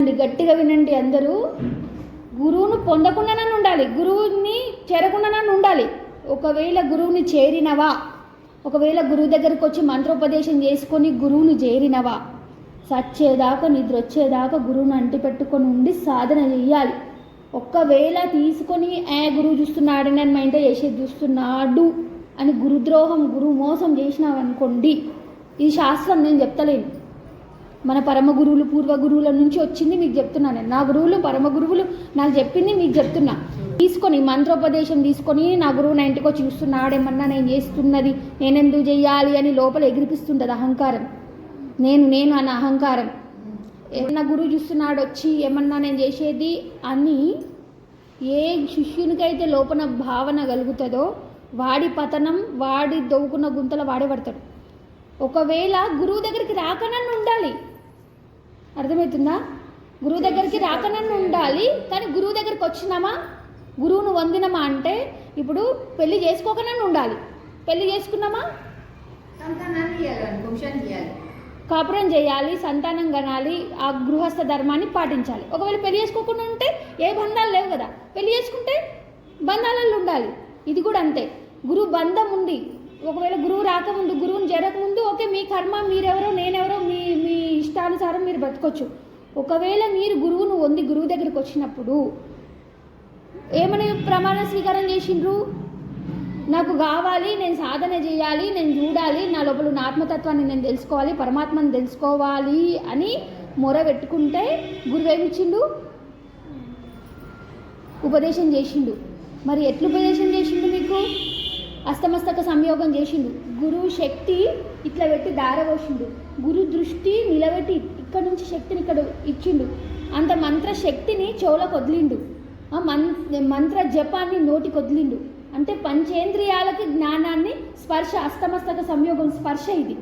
వినండి, గట్టిగా వినండి అందరూ. గురువును పొందకుండానే ఉండాలి గురువుని చేరకుండానే ఉండాలి. ఒకవేళ గురువుని చేరినవా ఒకవేళ గురువు దగ్గరికి వచ్చి మంత్రోపదేశం చేసుకొని గురువుని చేరినవా సచ్చేదాకా నిద్ర వచ్చేదాకా గురువుని అంటి పెట్టుకొని ఉండి సాధన చేయాలి. ఒక్కవేళ తీసుకొని ఏ గురువు చూస్తున్నాడు నేను మా ఇంట్లో చేసేది చూస్తున్నాడు అని గురుద్రోహం గురువు మోసం చేసినావనుకోండి ఇది శాస్త్రం నేను చెప్తలేను. మన పరమ గురువులు పూర్వ గురువుల నుంచి వచ్చింది మీకు చెప్తున్నాను నేను. నా గురువులు పరమ గురువులు నాకు చెప్పింది మీకు చెప్తున్నా. తీసుకొని మంత్రోపదేశం తీసుకొని నా గురువు నా ఇంటికి వచ్చి చూస్తున్నాడేమన్నా నేను చేస్తున్నది నేనెందుకు చెయ్యాలి అని లోపల ఎగిరిపిస్తుంటుంది అహంకారం. నేను నేను అన్న అహంకారం. ఏమన్నా గురువు చూస్తున్నాడు వచ్చి ఏమన్నా నేను చేసేది అని ఏ శిష్యునికైతే లోపల భావన కలుగుతుందో వాడి పతనం వాడి దవ్వుకున్న గుంతల వాడే పడతాడు. ఒకవేళ గురువు దగ్గరికి రాకనన్ను ఉండాలి. అర్థమవుతుందా? గురువు దగ్గరికి రాకనన్ను ఉండాలి కానీ గురువు దగ్గరికి వచ్చినామా? గురువును వందినమా అంటే ఇప్పుడు పెళ్ళి చేసుకోకనన్ను ఉండాలి. పెళ్ళి చేసుకున్నామా? కాపురం చేయాలి సంతానం కనాలి ఆ గృహస్థ ధర్మాన్ని పాటించాలి. ఒకవేళ పెళ్ళి చేసుకోకుండా ఉంటే ఏ బంధాలు లేవు కదా. పెళ్ళి చేసుకుంటే బంధాలలో ఉండాలి. ఇది కూడా అంతే. గురువు బంధం ఉంది. ఒకవేళ గురువు రాకముందు గురువుని చేరకముందు ఓకే మీ కర్మ మీరెవరో నేనెవరో మీ మీ మీరు బ్రతకొచ్చు ఒకవేళ మీరు గురువును వంది గురువు దగ్గరికి వచ్చినప్పుడు ఏమని ప్రమాణ స్వీకారం చేసిండ్రు? నాకు కావాలి నేను సాధన చేయాలి నేను చూడాలి నా లోపల ఉన్న ఆత్మతత్వాన్ని నేను తెలుసుకోవాలి పరమాత్మని తెలుసుకోవాలి అని మొర పెట్టుకుంటే గురువు ఏమిచ్చిండు ఉపదేశం చేసిండు. మరి ఎట్లు ఉపదేశం చేసిండు మీకు? అస్తమస్తక సంయోగం చేసిండు. గురువు శక్తి ఇట్లా పెట్టి దారపోసిండు గురు దృష్టి నిలబెట్టి ఇక్కడ నుంచి శక్తిని ఇక్కడ ఇచ్చిండు. అంత మంత్ర శక్తిని చెవులకు వదిలిండు ఆ మన్ మంత్ర జపాన్ని నోటికి వదిలిండు అంటే పంచేంద్రియాలకి జ్ఞానాన్ని స్పర్శ అస్తమస్తక సంయోగం స్పర్శ ఇది.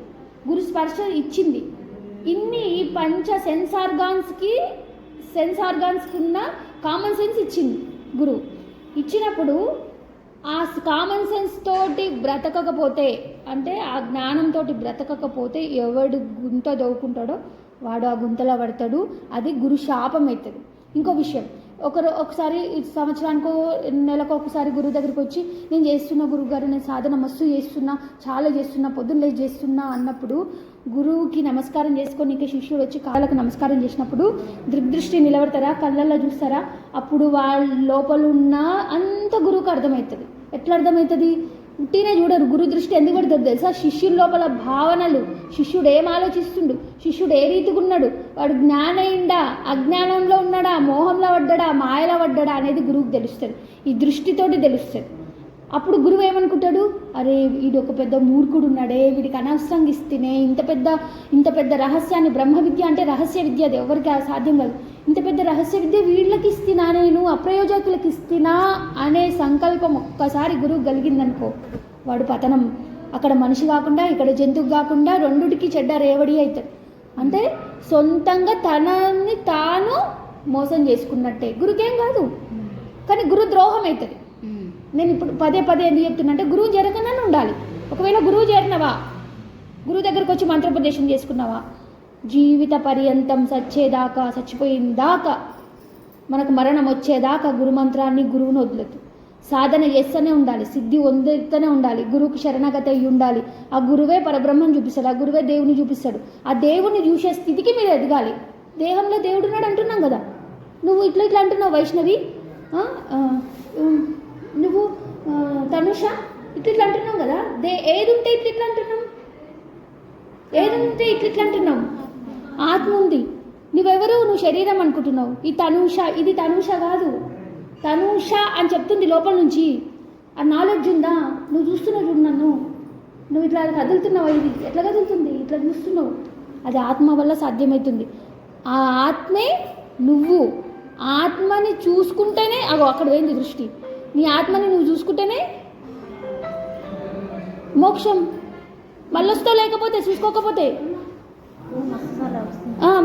గురు స్పర్శ ఇచ్చింది. ఇన్ని ఈ పంచ సెన్స్ ఆర్గాన్స్కి సెన్స్ ఆర్గాన్స్కి ఉన్న కామన్ సెన్స్ ఇచ్చింది గురువు ఇచ్చినప్పుడు ఆ కామన్ సెన్స్ తోటి బ్రతకకపోతే అంటే ఆ జ్ఞానంతో బ్రతకకపోతే ఎవడు గుంత దవ్వుకుంటాడో వాడు ఆ గుంతలో పడతాడు అది గురు శాపం అవుతుంది. ఇంకో విషయం ఒకరు ఒకసారి సంవత్సరానికి నెలకు ఒకసారి గురువు దగ్గరికి వచ్చి నేను చేస్తున్నా గురువు గారు నేను సాధన మస్తు చేస్తున్నా చాలా చేస్తున్నా పొద్దున్న చేస్తున్నా అన్నప్పుడు గురువుకి నమస్కారం చేసుకొని ఇంకా శిష్యుడు వచ్చి కాళ్ళకు నమస్కారం చేసినప్పుడు దృగ్దృష్టి నిలబడతారా కళ్ళల్లో చూస్తారా? అప్పుడు వాళ్ళ లోపల ఉన్న అంత గురువుకి అర్థమవుతుంది. ఎట్లా అర్థమవుతుంది? ఉట్టినే చూడరు గురు దృష్టి ఎందుకు పెడతారు తెలుసా? శిష్యుల లోపల భావనలు. శిష్యుడు ఏం ఆలోచిస్తుండు? శిష్యుడు ఏ రీతిగా ఉన్నాడు? వాడు జ్ఞానయిందా అజ్ఞానంలో ఉన్నాడా? మోహంలో పడ్డాడా? మాయలో పడ్డాడా? అనేది గురువుకు తెలుస్తుంది. ఈ దృష్టితోటి తెలుస్తుంది. అప్పుడు గురువు ఏమనుకుంటాడు? అరే వీడు ఒక పెద్ద మూర్ఖుడు ఉన్నాడే వీడికి అనవసరంగా ఇస్తేనే ఇంత పెద్ద ఇంత పెద్ద రహస్యాన్ని బ్రహ్మ విద్య అంటే రహస్య విద్య అది ఎవరికి సాధ్యం కాదు. ఇంత పెద్ద రహస్య విద్య వీళ్ళకి ఇస్తున్నా నేను అప్రయోజకులకు ఇస్తున్నా అనే సంకల్పం ఒక్కసారి గురువు కలిగిందనుకో వాడు పతనం. అక్కడ మనిషి కాకుండా ఇక్కడ జంతువు కాకుండా రెండుటికి చెడ్డ రేవడి అవుతాడు అంటే సొంతంగా తనని తాను మోసం చేసుకున్నట్టే. గురుకేం కాదు. కానీ గురు ద్రోహం అవుతుంది. నేను ఇప్పుడు పదే పదే ఎందుకు చెప్తున్నా అంటే గురువు జరగనని ఉండాలి. ఒకవేళ గురువు చేరినవా? గురువు దగ్గరకు వచ్చి మంత్రోపదేశం చేసుకున్నావా? జీవిత పర్యంతం సచ్చేదాకా చచ్చిపోయిందాకా మనకు మరణం వచ్చేదాకా గురు మంత్రాన్ని గురువుని వదలదు సాధన చేస్తూనే ఉండాలి సిద్ధి వందుతూనే ఉండాలి గురువుకి శరణాగతి అయి ఉండాలి. ఆ గురువే పరబ్రహ్మను చూపిస్తాడు ఆ గురువే దేవుని చూపిస్తాడు. ఆ దేవుని చూసే స్థితికి మీరు ఎదగాలి. దేహంలో దేవుడున్నాడు అంటున్నాం కదా. నువ్వు ఇట్లా ఇట్లా అంటున్నావు వైష్ణవి? తనుష ఇట్లా ఇట్లా అంటున్నావు కదా? దే ఏది ఉంటే ఇట్లా ఇట్లా అంటున్నాం ఏది ఉంటే ఇట్లా ఇట్లా ఆత్మ ఉంది. నువ్వెవరు నువ్వు శరీరం అనుకుంటున్నావు. ఈ తనూష ఇది తనుష కాదు. తనుష అని చెప్తుంది లోపల నుంచి. ఆ నాలెడ్జ్ ఉందా? నువ్వు చూస్తున్నావు చూడు నన్ను. నువ్వు ఇట్లా కదులుతున్నావు ఇది? ఎట్లా కదులుతుంది? ఇట్లా చూస్తున్నావు. అది ఆత్మ వల్ల సాధ్యమవుతుంది ఆ ఆత్మే నువ్వు. ఆత్మని చూసుకుంటేనే అగో అక్కడ పోయింది దృష్టి. నీ ఆత్మని నువ్వు చూసుకుంటేనే మోక్షం. మళ్ళొస్తో లేకపోతే చూసుకోకపోతే?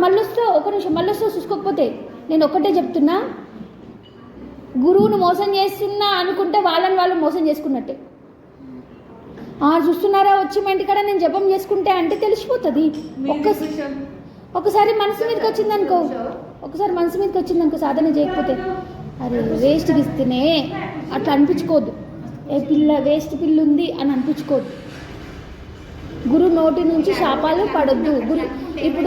మళ్ళొస్తో ఒక నిమిషం మళ్ళొస్తో చూసుకోకపోతే. నేను ఒక్కటే చెప్తున్నా. గురువును మోసం చేస్తున్నా అనుకుంటే వాళ్ళని వాళ్ళు మోసం చేసుకున్నట్టే. ఆ చూస్తున్నారా వచ్చి మా ఇంటికాడ నేను జపం చేసుకుంటే అంటే తెలిసిపోతుంది. ఒక్క ఒకసారి మనసు మీదకి వచ్చింది అనుకో ఒకసారి మనసు మీదకి వచ్చింది అనుకో సాధన చేయకపోతే. అరే వేస్ట్ ఇస్తేనే అట్లా అనిపించుకోవద్దు. ఏ పిల్ల వేస్ట్ పిల్లు ఉంది అని అనిపించుకోవద్దు గురు నోటి నుంచి శాపాలు పడొద్దు. గురు ఇప్పుడు